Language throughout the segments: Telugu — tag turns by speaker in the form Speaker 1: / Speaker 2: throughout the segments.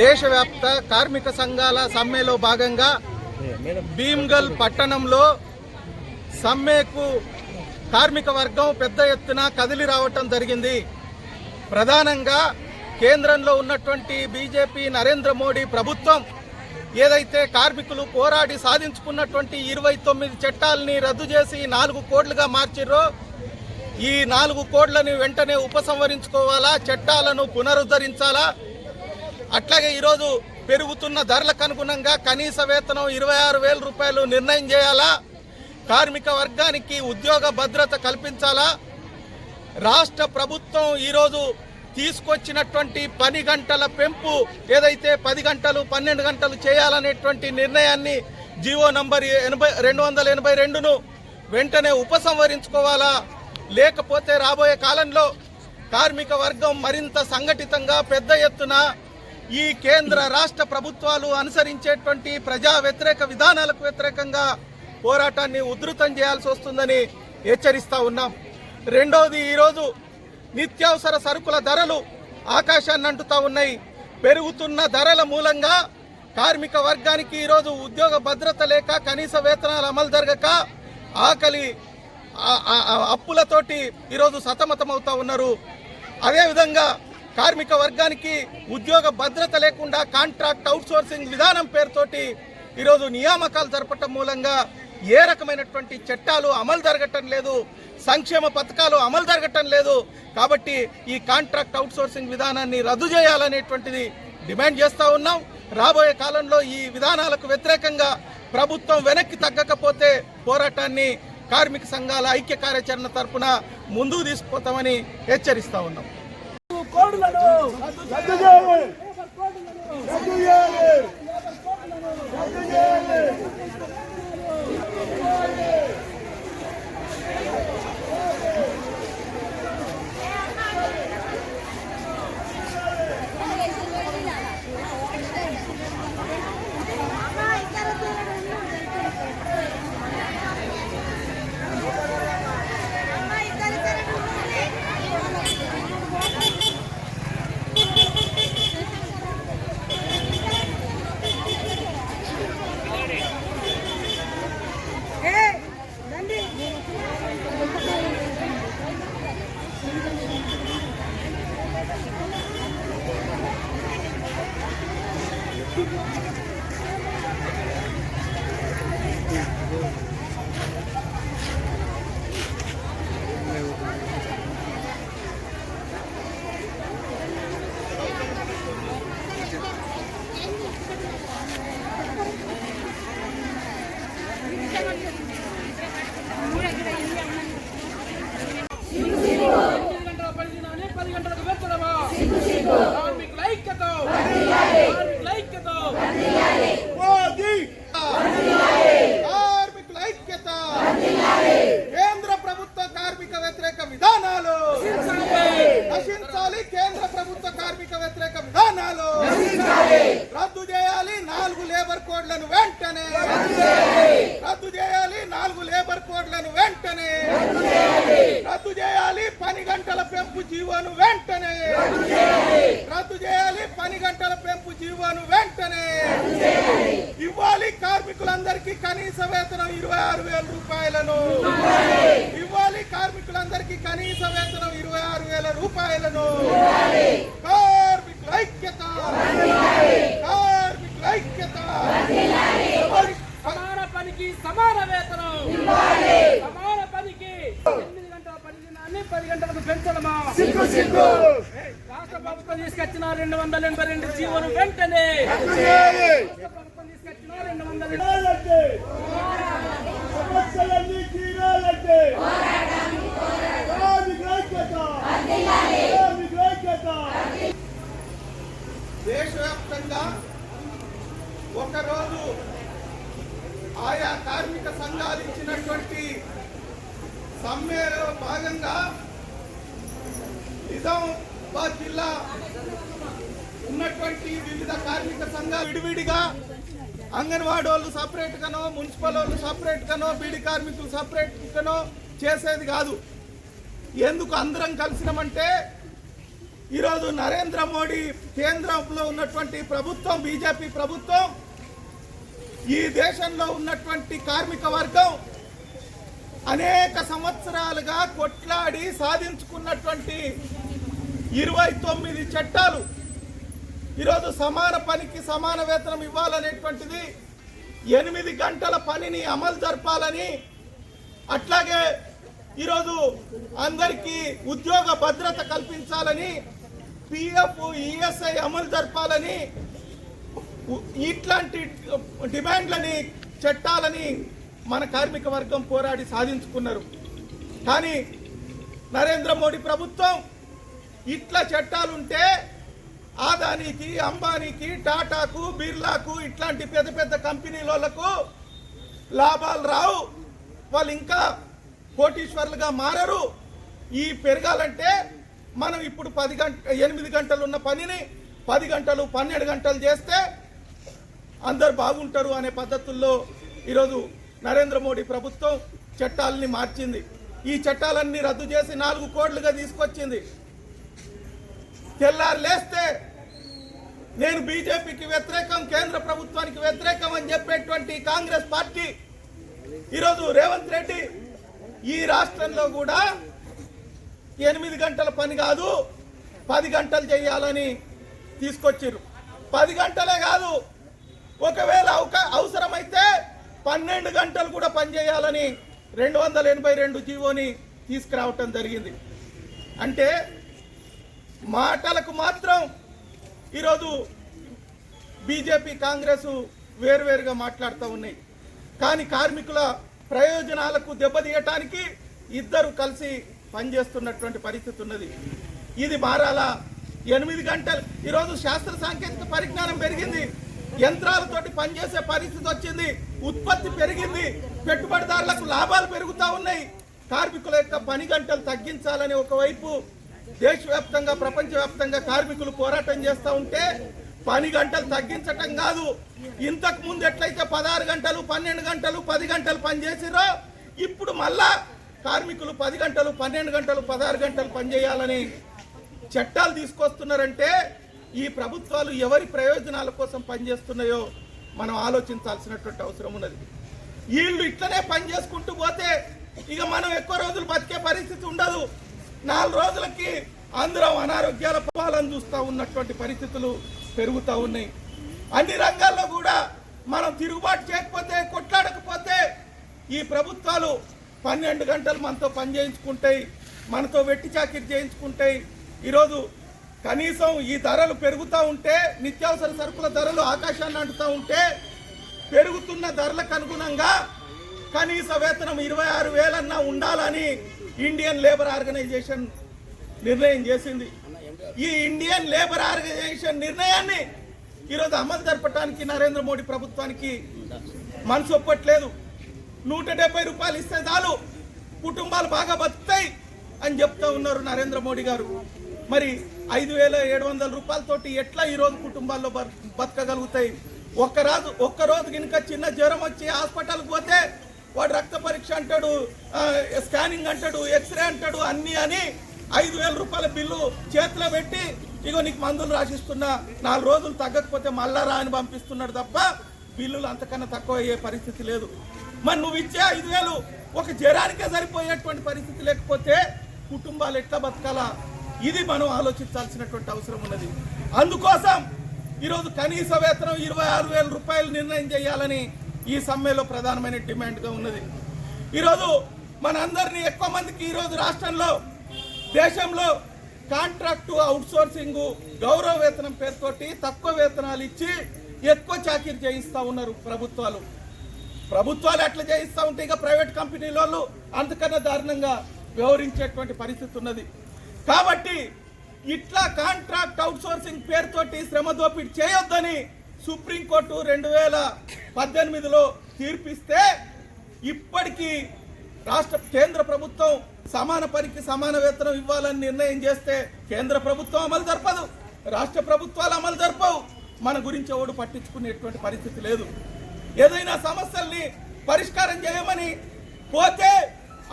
Speaker 1: దేశవ్యాప్త కార్మిక సంఘాల సమ్మెలో భాగంగా భీమ్గల్ పట్టణంలో సమ్మెకు కార్మిక వర్గం పెద్ద ఎత్తున కదిలి రావటం జరిగింది. ప్రధానంగా కేంద్రంలో ఉన్నటువంటి బీజేపీ నరేంద్ర మోడీ ప్రభుత్వం ఏదైతే కార్మికులు పోరాడి సాధించుకున్నటువంటి ఇరవై తొమ్మిది చట్టాలని రద్దు చేసి నాలుగు కోడ్లుగా మార్చిర్రో ఈ నాలుగు కోడ్లను వెంటనే ఉపసంహరించుకోవాలా చట్టాలను పునరుద్ధరించాలా అట్లాగే ఈరోజు పెరుగుతున్న ధరలకు అనుగుణంగా కనీస వేతనం ఇరవై ఆరు వేల రూపాయలు నిర్ణయం చేయాలా? కార్మిక వర్గానికి ఉద్యోగ భద్రత కల్పించాలా? రాష్ట్ర ప్రభుత్వం ఈరోజు తీసుకొచ్చినటువంటి పని గంటల పెంపు ఏదైతే పది గంటలు పన్నెండు గంటలు చేయాలనేటువంటి నిర్ణయాన్ని జీవో నంబర్ ఎనభై రెండు వందల ఎనభై రెండును వెంటనే ఉపసంహరించుకోవాలా? లేకపోతే రాబోయే కాలంలో కార్మిక వర్గం మరింత సంఘటితంగా పెద్ద ఎత్తున ఈ కేంద్ర రాష్ట్ర ప్రభుత్వాలు అనుసరించేటువంటి ప్రజా వ్యతిరేక విధానాలకు వ్యతిరేకంగా పోరాటాన్ని ఉధృతం చేయాల్సి వస్తుందని హెచ్చరిస్తూ ఉన్నాం. రెండవది ఈరోజు నిత్యావసర సరుకుల ధరలు ఆకాశాన్ని అంటుతా ఉన్నాయి. పెరుగుతున్న ధరల మూలంగా కార్మిక వర్గానికి ఈరోజు ఉద్యోగ భద్రత లేక కనీస వేతనాలు అమలు జరగక ఆకలి అప్పులతోటి ఈరోజు సతమతమవుతా ఉన్నారు. అదేవిధంగా కార్మిక వర్గానికి ఉద్యోగ భద్రత లేకుండా కాంట్రాక్ట్ అవుట్సోర్సింగ్ విధానం పేరుతోటి ఈరోజు నియామకాలు జరపటం మూలంగా ఏ రకమైనటువంటి చట్టాలు అమలు జరగటం లేదు సంక్షేమ పథకాలు అమలు జరగటం లేదు. కాబట్టి ఈ కాంట్రాక్ట్ అవుట్సోర్సింగ్ విధానాన్ని రద్దు చేయాలనేటువంటిది డిమాండ్ చేస్తూ ఉన్నాం. రాబోయే కాలంలో ఈ విధానాలకు వ్యతిరేకంగా ప్రభుత్వం వెనక్కి తగ్గకపోతే పోరాటాన్ని కార్మిక సంఘాల ఐక్య కార్యాచరణ తరఫున ముందుకు తీసుకుపోతామని హెచ్చరిస్తూ ఉన్నాం.
Speaker 2: కోడ్లను రద్దు చేయాలి రద్దు చేయాలి రద్దు చేయాలి
Speaker 3: ఎనిమిది గంటల పని దినాన్ని పది గంటలకు పెంచడమా కార్మికుల ఐక్యత కార్మికుల ఐక్యత
Speaker 2: మోదీ
Speaker 1: కార్మికుల ఐక్యత కేంద్ర ప్రభుత్వ కార్మిక వ్యతిరేక విధానాలు నశించాలి కేంద్ర ప్రభుత్వ కార్మిక వ్యతిరేక విధానాలు రద్దు చేయాలి నాలుగు లేబర్ కోడ్లను వెంటనే రద్దు చేయాలి. నాలుగు లేబర్ కోడ్లను వెంటనే రద్దు చేయాలి. పని గంటల పెంపు జీవోను వెంటనే రద్దు చేయాలి. పని గంటల పెంపు జీవోను వెంటనే ఇవ్వాలి కార్మికులందరికీ కనీస వేతనం ఇరవై ఆరు వేల రూపాయలను. ఇవ్వాలి కార్మికులందరికీ కనీస వేతనం ఇరవై ఆరు వేల రూపాయలను. కార్మికుల ఐక్యత.
Speaker 3: సమాన పనికి సమాన వేతనం! సమాన పనికి ఎనిమిది గంటల పని దినాన్ని పది గంటలకు పెంచడమా? రాష్ట్ర ప్రభుత్వం తీసుకొచ్చిన రెండు వందల ఎనభై రెండు జీవోను వెంటనే
Speaker 2: రద్దు చేయాలి
Speaker 3: రాష్ట్ర ప్రభుత్వం తీసుకొచ్చిన రెండు వందల
Speaker 2: తీరాలంటే సమస్యలన్నీ తీరాలంటే కార్మికుల ఐక్యత కార్మికుల ఐక్యత
Speaker 1: దేశవ్యాప్తంగా కాదు ఆయా కార్మిక సంఘాలు ఇచ్చినటువంటి సమ్మెలో భాగంగా నిజామాబాద్ జిల్లా ఉన్నటువంటి వివిధ కార్మిక సంఘాలు విడివిడిగా అంగన్వాడీ వాళ్ళు సపరేట్ గానో మున్సిపల్ వాళ్ళు సపరేట్ గానో బీడీ కార్మికులు సపరేట్ గానో చేసేది కాదు. ఎందుకు అందరం కలిసినామంటే ఈరోజు నరేంద్ర మోడీ కేంద్రంలో ఉన్నటువంటి ప్రభుత్వం బీజేపీ ప్రభుత్వం ఈ దేశంలో ఉన్నటువంటి కార్మిక వర్గం అనేక సంవత్సరాలుగా కొట్లాడి సాధించుకున్నటువంటి ఇరవై తొమ్మిది చట్టాలు. ఈరోజు సమాన పనికి సమాన వేతనం ఇవ్వాలనేటువంటిది ఎనిమిది గంటల పనిని అమలు జరపాలని అట్లాగే ఈరోజు అందరికీ ఉద్యోగ భద్రత కల్పించాలని పిఎఫ్ ఈఎస్ఐ అమలు జరపాలని ఇట్లాంటి డిమాండ్లని చట్టాలని మన కార్మిక వర్గం పోరాడి సాధించుకున్నారు. కానీ నరేంద్ర మోడీ ప్రభుత్వం ఇట్లా చట్టాలుంటే ఆదానికి అంబానీకి టాటాకు బిర్లాకు ఇట్లాంటి పెద్ద పెద్ద కంపెనీలకు లాభాలు రావు. వాళ్ళు ఇంకా కోటీశ్వర్లుగా మారరు. ఈ పెరగాలంటే మనం ఇప్పుడు పది గంట ఎనిమిది గంటలు ఉన్న పనిని పది గంటలు పన్నెండు గంటలు చేస్తే అందరు బాగుంటారు అనే పద్ధతుల్లో ఈరోజు నరేంద్ర మోడీ ప్రభుత్వం చట్టాలని మార్చింది. ఈ చట్టాలన్నీ రద్దు చేసి నాలుగు కోట్లుగా తీసుకొచ్చింది. తెల్లారు లేస్తే నేను బీజేపీకి వ్యతిరేకం కేంద్ర ప్రభుత్వానికి వ్యతిరేకం అని చెప్పేటువంటి కాంగ్రెస్ పార్టీ ఈరోజు రేవంత్ రెడ్డి ఈ రాష్ట్రంలో కూడా ఎనిమిది గంటల పని కాదు పది గంటలు చేయాలని తీసుకొచ్చారు పది గంటలే కాదు ఒకవేళ అవసరమైతే పన్నెండు గంటలు కూడా పనిచేయాలని రెండు వందల ఎనభై రెండు జీవోని తీసుకురావటం జరిగింది. అంటే మాటలకు మాత్రం ఈరోజు బీజేపీ కాంగ్రెస్ వేరువేరుగా మాట్లాడుతూ ఉన్నాయి. కానీ కార్మికుల ప్రయోజనాలకు దెబ్బతీయటానికి ఇద్దరు కలిసి పనిచేస్తున్నటువంటి పరిస్థితి ఉన్నది. ఇది మారాలా? ఎనిమిది గంటలు. ఈరోజు శాస్త్ర సాంకేతిక పరిజ్ఞానం పెరిగింది. యంత్రాలతోటి పనిచేసే పరిస్థితి వచ్చింది ఉత్పత్తి పెరిగింది పెట్టుబడిదారులకు లాభాలు పెరుగుతూ ఉన్నాయి. కార్మికుల యొక్క పని గంటలు తగ్గించాలని ఒకవైపు దేశవ్యాప్తంగా ప్రపంచవ్యాప్తంగా కార్మికులు పోరాటం చేస్తూ ఉంటే పని గంటలు తగ్గించటం కాదు. ఇంతకు ముందు ఎట్లయితే పదహారు గంటలు పన్నెండు గంటలు పది గంటలు పనిచేసిరో ఇప్పుడు మళ్ళా కార్మికులు పది గంటలు పన్నెండు గంటలు పదహారు గంటలు పనిచేయాలని చట్టాలు తీసుకొస్తున్నారంటే ఈ ప్రభుత్వాలు ఎవరి ప్రయోజనాల కోసం పనిచేస్తున్నాయో మనం ఆలోచించాల్సినటువంటి అవసరం ఉన్నది. వీళ్ళు ఇట్లనే పని చేసుకుంటూ పోతే ఇక మనం ఎక్కువ రోజులు బతికే పరిస్థితి ఉండదు. నాలుగు రోజులకి అందరం అనారోగ్యాల పాలను చూస్తూ ఉన్నటువంటి పరిస్థితులు పెరుగుతూ ఉన్నాయి. అన్ని రంగాల్లో కూడా మనం తిరుగుబాటు చేయకపోతే కొట్లాడకపోతే ఈ ప్రభుత్వాలు పన్నెండు గంటలు మనతో పని చేయించుకుంటాయి మనతో వెట్టి చాకిరి చేయించుకుంటాయి. ఈరోజు కనీసం ఈ ధరలు పెరుగుతూ ఉంటే నిత్యావసర సరుకుల ధరలు ఆకాశాన్ని అంటుతూ ఉంటే పెరుగుతున్న ధరలకు అనుగుణంగా కనీస వేతనం ఇరవై ఆరు వేలన్నా ఉండాలని ఇండియన్ లేబర్ ఆర్గనైజేషన్ నిర్ణయం చేసింది. ఈ ఇండియన్ లేబర్ ఆర్గనైజేషన్ నిర్ణయాన్ని ఈరోజు అమలు జరపడానికి నరేంద్ర మోడీ ప్రభుత్వానికి మనసు ఒప్పట్లేదు. నూట డెబ్బై రూపాయలు ఇస్తే చాలు కుటుంబాలు బాగా బతుకుతాయి అని చెప్తా ఉన్నారు నరేంద్ర మోడీ గారు. మరి ఐదు వేల ఏడు వందల రూపాయలతోటి ఎట్లా ఈరోజు కుటుంబాల్లో బ- బతకగలుగుతాయి? ఒక్క రోజు ఒక్క కనుక చిన్న జ్వరం వచ్చి హాస్పిటల్కి పోతే వాడు రక్త పరీక్ష అంటాడు స్కానింగ్ అంటాడు ఎక్స్రే అంటాడు అన్నీ అని ఐదు వేల రూపాయల బిల్లు చేతిలో పెట్టి ఇగో నీకు మందులు రాసిస్తున్నా నాలుగు రోజులు తగ్గకపోతే మళ్ళా రా అని పంపిస్తున్నాడు తప్ప బిల్లులు అంతకన్నా తక్కువ అయ్యే పరిస్థితి లేదు. మరి నువ్వు ఇచ్చే ఐదు వేలు ఒక జ్వరానికే సరిపోయేటువంటి పరిస్థితి లేకపోతే కుటుంబాలు ఎట్లా బతకాలా? ఇది మనం ఆలోచించాల్సినటువంటి అవసరం ఉన్నది. అందుకోసం ఈరోజు కనీస వేతనం ఇరవై ఆరు వేల రూపాయలు నిర్ణయం చేయాలని ఈ సమ్మెలో ప్రధానమైన డిమాండ్గా ఉన్నది. ఈరోజు మనందరినీ ఎక్కువ మందికి ఈరోజు రాష్ట్రంలో దేశంలో కాంట్రాక్టు అవుట్సోర్సింగ్ గౌరవ వేతనం పేరుతోటి తక్కువ వేతనాలు ఇచ్చి ఎక్కువ చాకరీ చేయిస్తూ ఉన్నారు ప్రభుత్వాలు. ప్రభుత్వాలు ఎట్లా చేయిస్తూ ఉంటే ఇక ప్రైవేట్ కంపెనీల వాళ్ళు అంతకన్నా దారుణంగా వ్యవహరించేటువంటి పరిస్థితి ఉన్నది. కాబట్టి ఇట్లా కాంట్రాక్ట్ అవుట్సోర్సింగ్ పేరుతోటి శ్రమ దోపిడీ చేయొద్దని సుప్రీంకోర్టు రెండు వేల పద్దెనిమిదిలో తీర్పిస్తే ఇప్పటికీ రాష్ట్ర కేంద్ర ప్రభుత్వం సమాన పనికి సమాన వేతనం ఇవ్వాలని నిర్ణయం చేస్తే కేంద్ర ప్రభుత్వం అమలు జరపదు రాష్ట్ర ప్రభుత్వాలు అమలు జరపవు. మన గురించి ఎవడు పట్టించుకునేటువంటి పరిస్థితి లేదు. ఏదైనా సమస్యల్ని పరిష్కారం చేయమని పోతే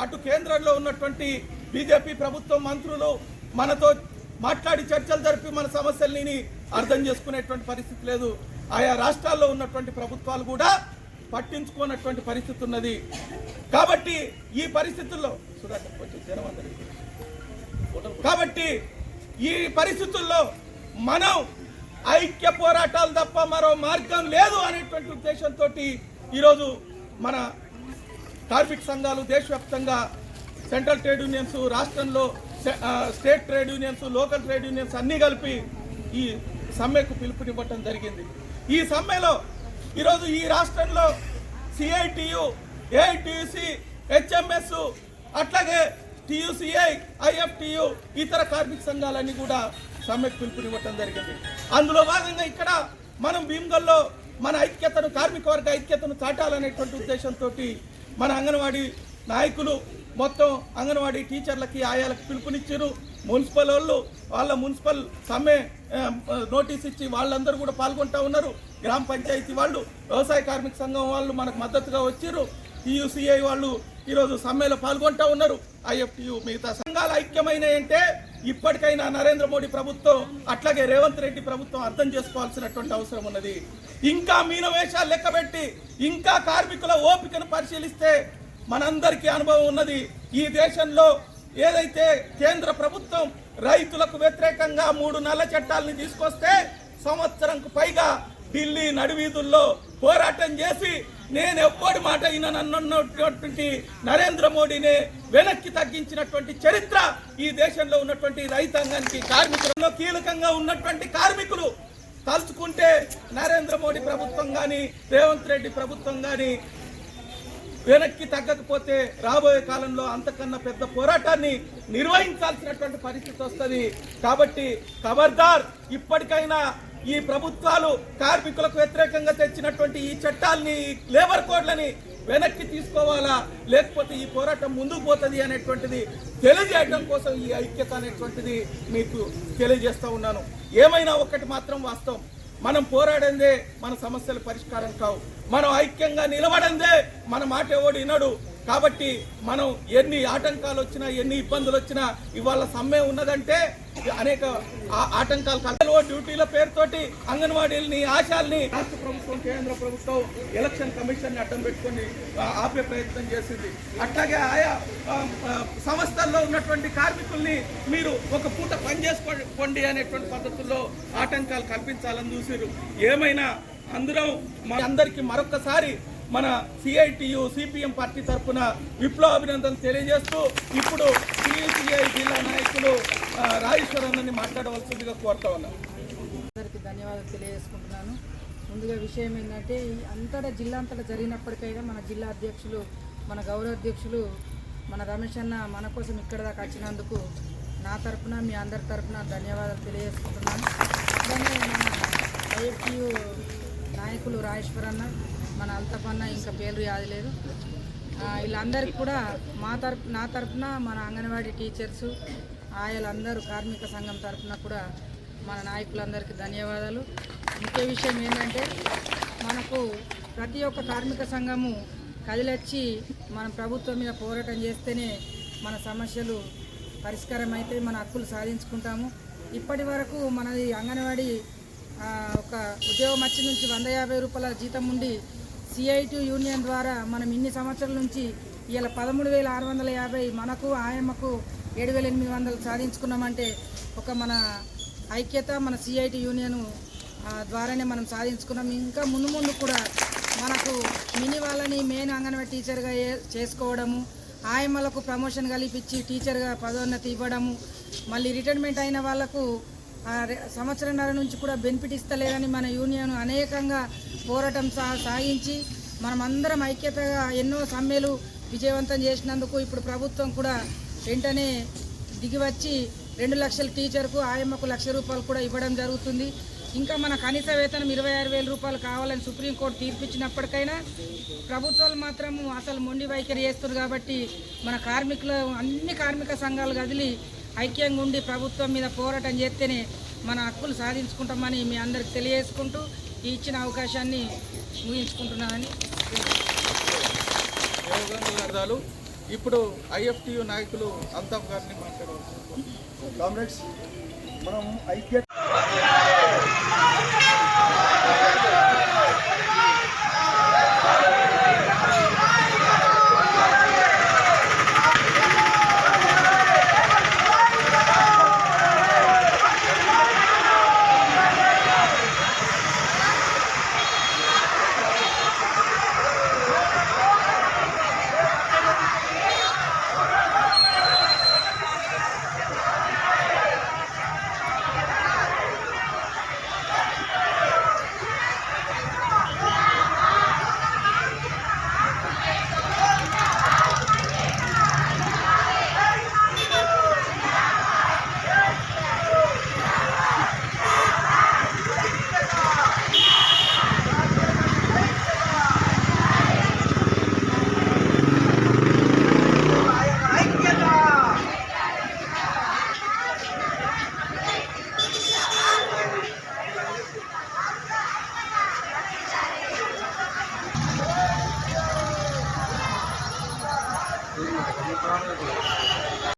Speaker 1: అటు కేంద్రంలో ఉన్నటువంటి బీజేపీ ప్రభుత్వం మంత్రులు మనతో మాట్లాడి చర్చలు జరిపి మన సమస్యల్ని అర్థం చేసుకునేటువంటి పరిస్థితి లేదు. ఆయా రాష్ట్రాల్లో ఉన్నటువంటి ప్రభుత్వాలు కూడా పట్టించుకోనటువంటి పరిస్థితి ఉన్నది. కాబట్టి ఈ పరిస్థితుల్లో కాబట్టి ఈ పరిస్థితుల్లో మనం ఐక్య పోరాటాలు తప్ప మరో మార్గం లేదు అనేటువంటి ఉద్దేశంతో ఈరోజు మన కార్మిక సంఘాలు దేశవ్యాప్తంగా సెంట్రల్ ట్రేడ్ యూనియన్స్ రాష్ట్రంలో state trade unions local trade unions అన్నీ కలిపి ఈ సమ్మెకు పిలుపునివ్వటం జరిగింది. ఈ సమ్మెలో ఈరోజు ఈ రాష్ట్రంలో సిఐటియు ఏఐటియుసి హెచ్ఎంఎస్ అట్లాగే టియుసిఐ ఐఎఫ్టియు ఇతర కార్మిక సంఘాలన్నీ కూడా సమ్మెకు పిలుపునివ్వటం జరిగింది. అందులో భాగంగా ఇక్కడ మనం భీమ్గల్లో మన ఐక్యతను కార్మిక వర్గ ఐక్యతను చాటాలనేటువంటి ఉద్దేశంతో మన అంగన్వాడీ నాయకులు మొత్తం అంగన్వాడీ టీచర్లకి ఆయాలకు పిలుపునిచ్చారు. మున్సిపల్ వాళ్ళు వాళ్ళ మున్సిపల్ సమ్మె నోటీస్ ఇచ్చి వాళ్ళందరూ కూడా పాల్గొంటూ ఉన్నారు. గ్రామ పంచాయతీ వాళ్ళు వ్యవసాయ కార్మిక సంఘం వాళ్ళు మనకు మద్దతుగా వచ్చారు. టీయూసీఐ వాళ్ళు ఈరోజు సమ్మెలో పాల్గొంటూ ఉన్నారు. ఐఎఫ్టియు మిగతా సంఘాలు ఐక్యమైన అంటే ఇప్పటికైనా నరేంద్ర మోడీ ప్రభుత్వం అట్లాగే రేవంత్ రెడ్డి ప్రభుత్వం అర్థం చేసుకోవాల్సినటువంటి అవసరం ఉన్నది. ఇంకా మీనవేషాలు లెక్కబెట్టి ఇంకా కార్మికుల ఓపికను పరిశీలిస్తే మనందరికీ అనుభవం ఉన్నది. ఈ దేశంలో ఏదైతే కేంద్ర ప్రభుత్వం రైతులకు వ్యతిరేకంగా మూడు నల్ల చట్టాలని తీసుకొస్తే సంవత్సరంకు పైగా ఢిల్లీ నడివీధుల్లో పోరాటం చేసి నేను ఎవ్వడి మాట అయినా నన్నటువంటి నరేంద్ర మోడీనే వెనక్కి తగ్గించినటువంటి చరిత్ర ఈ దేశంలో ఉన్నటువంటి రైతాంగానికి కార్మికులలో కీలకంగా ఉన్నటువంటి కార్మికులు. తలుచుకుంటే నరేంద్ర మోడీ ప్రభుత్వం కానీ రేవంత్ రెడ్డి ప్రభుత్వం కానీ వెనక్కి తగ్గకపోతే రాబోయే కాలంలో అంతకన్నా పెద్ద పోరాటాన్ని నిర్వహించాల్సినటువంటి పరిస్థితి వస్తుంది. కాబట్టి ఖబర్దార్ ఇప్పటికైనా ఈ ప్రభుత్వాలు కార్మికులకు వ్యతిరేకంగా తెచ్చినటువంటి ఈ చట్టాలని లేబర్ కోడ్లని వెనక్కి తీసుకోవాలా? లేకపోతే ఈ పోరాటం ముందుకు పోతుంది అనేటువంటిది తెలియజేయడం కోసం ఈ ఐక్యత అనేటువంటిది మీకు తెలియజేస్తూ ఉన్నాను. ఏమైనా ఒకటి మాత్రం వాస్తవం. మనం పోరాడిందే మన సమస్యల పరిష్కారం కావు. మనం ఐక్యంగా నిలబడందే మన మాట ఎవడు వినడు. కాబట్టి మనం ఎన్ని ఆటంకాలు వచ్చినా ఎన్ని ఇబ్బందులు వచ్చినా ఇవాళ సమ్మె ఉన్నదంటే అనేక ఆ- ఆటంకాలు కలవో డ్యూటీల పేరుతోటి అంగన్వాడీలని ఆశాల్ని రాష్ట్ర ప్రభుత్వం కేంద్ర ప్రభుత్వం ఎలక్షన్ కమిషన్ అడ్డం పెట్టుకొని ఆపే ప్రయత్నం చేసింది. అట్లాగే ఆయా సంస్థల్లో ఉన్నటువంటి కార్మికుల్ని మీరు ఒక పూట పని చేసుకోండి అనేటువంటి పద్ధతుల్లో ఆటంకాలు కల్పించాలని చూసారు ఏమైనా అందరం మా అందరికీ మరొకసారి మన సిఐటియు సిపిఎం పార్టీ తరఫున విప్లవ అభినందనలు తెలియజేస్తూ ఇప్పుడు సిఐసిఐ జిల్లా నాయకులు రాజేశ్వరన్నని మాట్లాడవలసిందిగా కోరుతా ఉన్నాను
Speaker 4: అందరికీ ధన్యవాదాలు తెలియజేసుకుంటున్నాను. ముందుగా విషయం ఏంటంటే అంతటా జిల్లా అంతటా జరిగినప్పటికైనా మన జిల్లా అధ్యక్షులు మన గౌరవ అధ్యక్షులు మన రమేష్ అన్న మన కోసం ఇక్కడ దాకా వచ్చినందుకు నా తరపున మీ అందరి తరపున ధన్యవాదాలు తెలియజేసుకుంటున్నాను. అట్లనే మన ఐఎఫ్టియు నాయకులు రాజేశ్వరన్న మన అల్తపన్న ఇంకా పేరు యాది లేదు. ఆ, వీళ్ళందరికీ కూడా మా తరపు నా తరపున మన అంగన్వాడీ టీచర్సు ఆయలందరూ కార్మిక సంఘం తరపున కూడా మన నాయకులందరికీ ధన్యవాదాలు. ముఖ్య విషయం ఏంటంటే మనకు ప్రతి ఒక్క కార్మిక సంఘము కదిలొచ్చి మన ప్రభుత్వం మీద పోరాటం చేస్తేనే మన సమస్యలు పరిష్కారం అయితే మన హక్కులు సాధించుకుంటాము. ఇప్పటి వరకు మనది అంగన్వాడీ ఒక ఉద్యోగం వచ్చి నుంచి వంద యాభై రూపాయల జీతం ఉండి సిఐటి యూనియన్ ద్వారా మనం ఇన్ని సంవత్సరాల నుంచి ఇలా పదమూడు వేల ఆరు వందల యాభై మనకు ఆయమ్మకు ఏడు వేల ఎనిమిది వందలు సాధించుకున్నామంటే ఒక మన ఐక్యత మన సిఐటి యూనియన్ ద్వారానే మనం సాధించుకున్నాం. ఇంకా ముందు ముందు కూడా మనకు మినీ వాళ్ళని మెయిన్ అంగన్వాడీ టీచర్గా చేసుకోవడము ఆయమ్మలకు ప్రమోషన్ కల్పించి టీచర్గా పదోన్నతి ఇవ్వడము మళ్ళీ రిటైర్మెంట్ అయిన వాళ్ళకు సంవత్సరంన్నర నుంచి కూడా బెనిఫిట్ ఇస్తలేదని మన యూనియన్ అనేకంగా పోరాటం సా సాగించి మనమందరం ఐక్యతగా ఎన్నో సమ్మెలు విజయవంతం చేసినందుకు ఇప్పుడు ప్రభుత్వం కూడా వెంటనే దిగివచ్చి రెండు లక్షల టీచర్కు ఆయమ్మకు లక్ష రూపాయలు కూడా ఇవ్వడం జరుగుతుంది. ఇంకా మన కనీస వేతనం ఇరవై ఆరు వేల రూపాయలు కావాలని సుప్రీంకోర్టు తీర్పిచ్చినప్పటికైనా ప్రభుత్వాలు మాత్రం అసలు మొండి వైఖరి చేస్తున్నారు కాబట్టి మన కార్మికులు అన్ని కార్మిక సంఘాలు కదిలి ఐక్యంగా ఉండి ప్రభుత్వం మీద పోరాటం చేస్తేనే మన హక్కులు సాధించుకుంటామని మీ అందరికి తెలియజేసుకుంటూ ఈ ఇచ్చిన అవకాశాన్ని ముగించుకుంటున్నానని
Speaker 1: అర్థాలు ఇప్పుడు ఐఎఫ్టియు నాయకులు అల్తాఫ్ గారిని మాట్లాడవచ్చు
Speaker 5: కామ్రేడ్స్
Speaker 2: మనం ఐక్య